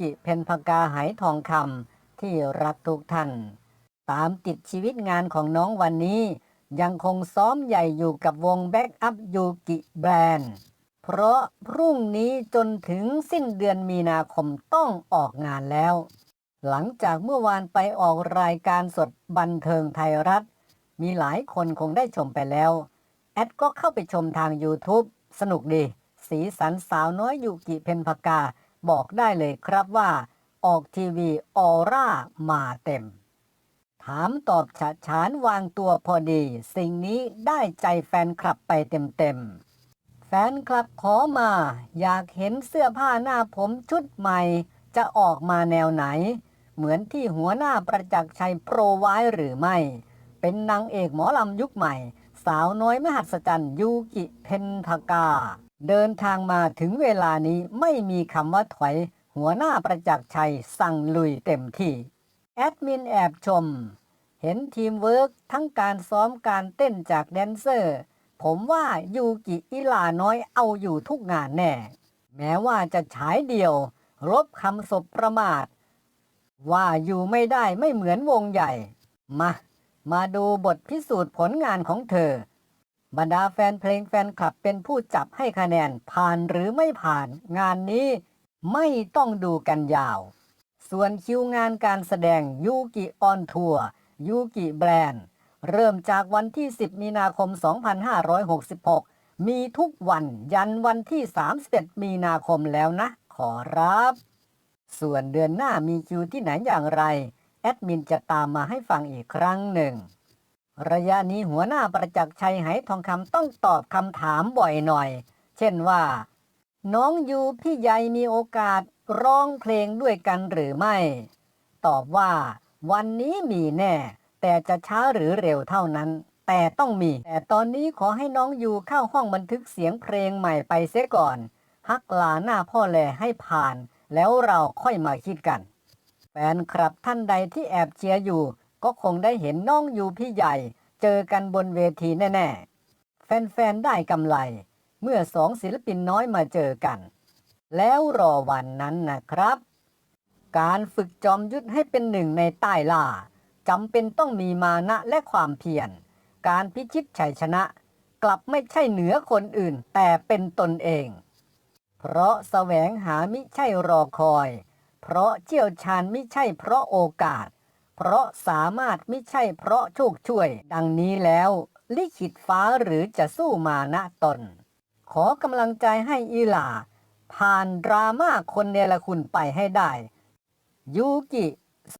กิเพนพกาไหทองคำที่รักทุกท่าน ตามติดชีวิตงานของน้องวันนี้ ยังคงซ้อมใหญ่อยู่กับวงแบ็กอัพยูกิแบรนด์ เพราะพรุ่งนี้จนถึงสิ้นเดือนมีนาคมต้องออกงานแล้ว หลังจากเมื่อวานไปออกรายการสดบันเทิงไทยรัฐ มีหลายคนคงได้ชมไปแล้ว แอดก็เข้าไปชมทาง YouTube สนุกดี สีสันสาวน้อยยูกิเพนพกา บอกได้เลยครับว่า ออกทีวีออร่ามาเต็ม ถามตอบฉะฉานวางตัวพอดี สิ่งนี้ได้ใจแฟนคลับไปเต็มๆ แฟนคลับขอมา อยากเห็นเสื้อผ้าหน้าผมชุดใหม่ จะออกมาแนวไหน เหมือนที่หัวหน้าประจักษ์ชัยโปรไว้หรือไม่ เป็นนางเอกหมอลำยุคใหม่ สาวน้อยมหัศจรรย์ยูกิเพนทากา เดินทางมาถึงเวลานี้ไม่มีคำว่าถอย หัวหน้าประจักษ์ชัยสั่งลุยเต็มที่แอดมินแอบชม เห็นทีมเวิร์กทั้งการซ้อมการเต้นจากแดนเซอร์ ผมว่ายูกิอิลาน้อยเอาอยู่ทุกงานแน่ แม้ว่าจะฉายเดียว รบคำศพประมาท ว่าอยู่ไม่ได้ไม่เหมือนวงใหญ่ มา มาดูบทพิสูจน์ผลงานของเธอ บรรดาแฟนเพลงแฟนคลับเป็นผู้จับให้คะแนนผ่านหรือไม่ผ่าน งานนี้ไม่ต้องดูกันยาว ส่วนคิวงานการแสดงยูกิออนทัวร์ยูกิแบรนด์เริ่มจากวันที่ 10 มีนาคม 2566 มีทุกวันยันวันที่ 31 มีนาคมแล้วนะ ขอรับ ส่วนเดือนหน้ามีคิวที่ไหนอย่างไร แอดมินจะตามมาให้ฟังอีกครั้งหนึ่ง ระยะนี้หัวหน้าประจักษ์ชัยไหทองคำต้องตอบคำถามบ่อยหน่อย เช่นว่า น้องยูพี่ใหญ่มีโอกาสร้องเพลงด้วยกันหรือไม่ ตอบว่า วันนี้มีแน่ แต่จะช้าหรือเร็วเท่านั้น แต่ต้องมี แต่ตอนนี้ขอให้น้องยูเข้าห้องบันทึกเสียงเพลงใหม่ไปเสียก่อน ฮักลาหน้าพ่อแลให้ผ่าน แล้วเราค่อยมาคิดกัน แฟนคลับท่านใดที่แอบเชียร์อยู่ ก็คงได้เห็นน้องอยู่พี่ใหญ่เจอกันบนเวทีแน่ ๆ แฟน ๆ ได้กำไร เมื่อสองศิลปินน้อยมาเจอกัน แล้วรอวันนั้นนะครับ การฝึกจอมยุทธให้เป็นหนึ่งในใต้ล่าจำเป็นต้องมีมานะและความเพียร การพิชิตชัยชนะ กลับไม่ใช่เหนือคนอื่นแต่เป็นตนเอง เพราะแสวงหามิใช่รอคอย เพราะเชี่ยวชาญมิใช่เพราะโอกาส เพราะสามารถไม่ใช่เพราะโชคช่วย ดังนี้แล้ว ลิขิตฟ้าหรือจะสู้มานะตน ขอกำลังใจให้อีหลา ผ่านดราม่าคนเนรคุณไปให้ได้ ยูกิ